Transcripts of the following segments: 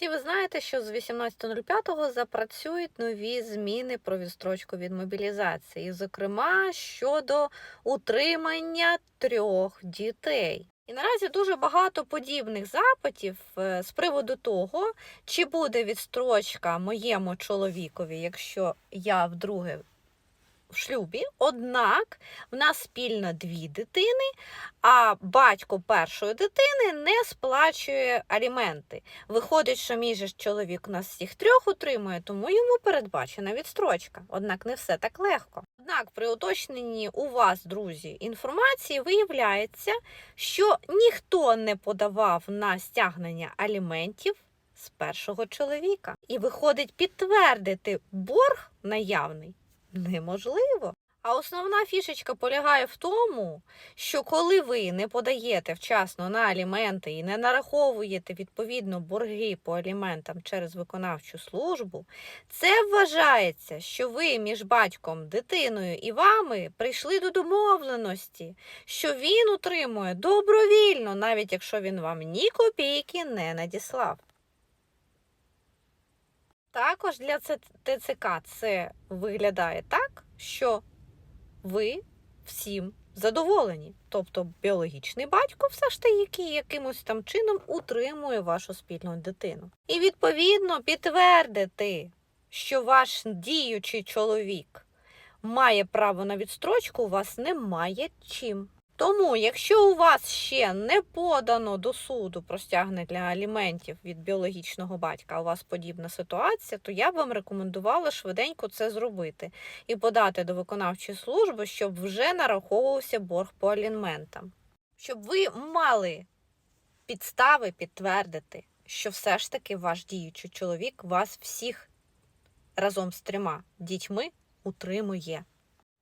Всі ви знаєте, що з 18.05 запрацюють нові зміни про відстрочку від мобілізації, зокрема щодо утримання трьох дітей. І наразі дуже багато подібних запитів е, з приводу того, чи буде відстрочка моєму чоловікові, якщо я вдруге в шлюбі. Однак в нас спільно дві дитини, а батько першої дитини не сплачує аліменти. Виходить, що мій же чоловік нас всіх трьох утримує, тому йому передбачена відстрочка. Однак не все так легко. Однак, при уточненні у вас, друзі, інформації виявляється, що ніхто не подавав на стягнення аліментів з першого чоловіка. І виходить підтвердити борг наявний неможливо. А основна фішечка полягає в тому, що коли ви не подаєте вчасно на аліменти і не нараховуєте відповідно борги по аліментам через виконавчу службу, це вважається, що ви між батьком, дитиною і вами прийшли до домовленості, що він утримує добровільно, навіть якщо він вам ні копійки не надіслав. Також для ТЦК це виглядає так, що ви всім задоволені. Тобто біологічний батько все ж таки якимось там чином утримує вашу спільну дитину. І відповідно підтвердити, що ваш діючий чоловік має право на відстрочку, у вас немає чим. Тому, якщо у вас ще не подано до суду про стягнення аліментів від біологічного батька, у вас подібна ситуація, то я б вам рекомендувала швиденько це зробити і подати до виконавчої служби, щоб вже нараховувався борг по аліментам. Щоб ви мали підстави підтвердити, що все ж таки ваш діючий чоловік вас всіх разом з трьома дітьми утримує.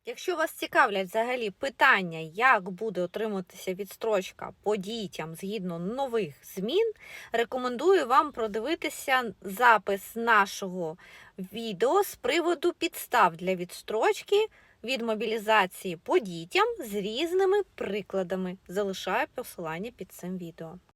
Якщо вас цікавлять взагалі питання, як буде отримуватися відстрочка по дітям згідно нових змін, рекомендую вам продивитися запис нашого відео з приводу підстав для відстрочки від мобілізації по дітям з різними прикладами. Залишаю посилання під цим відео.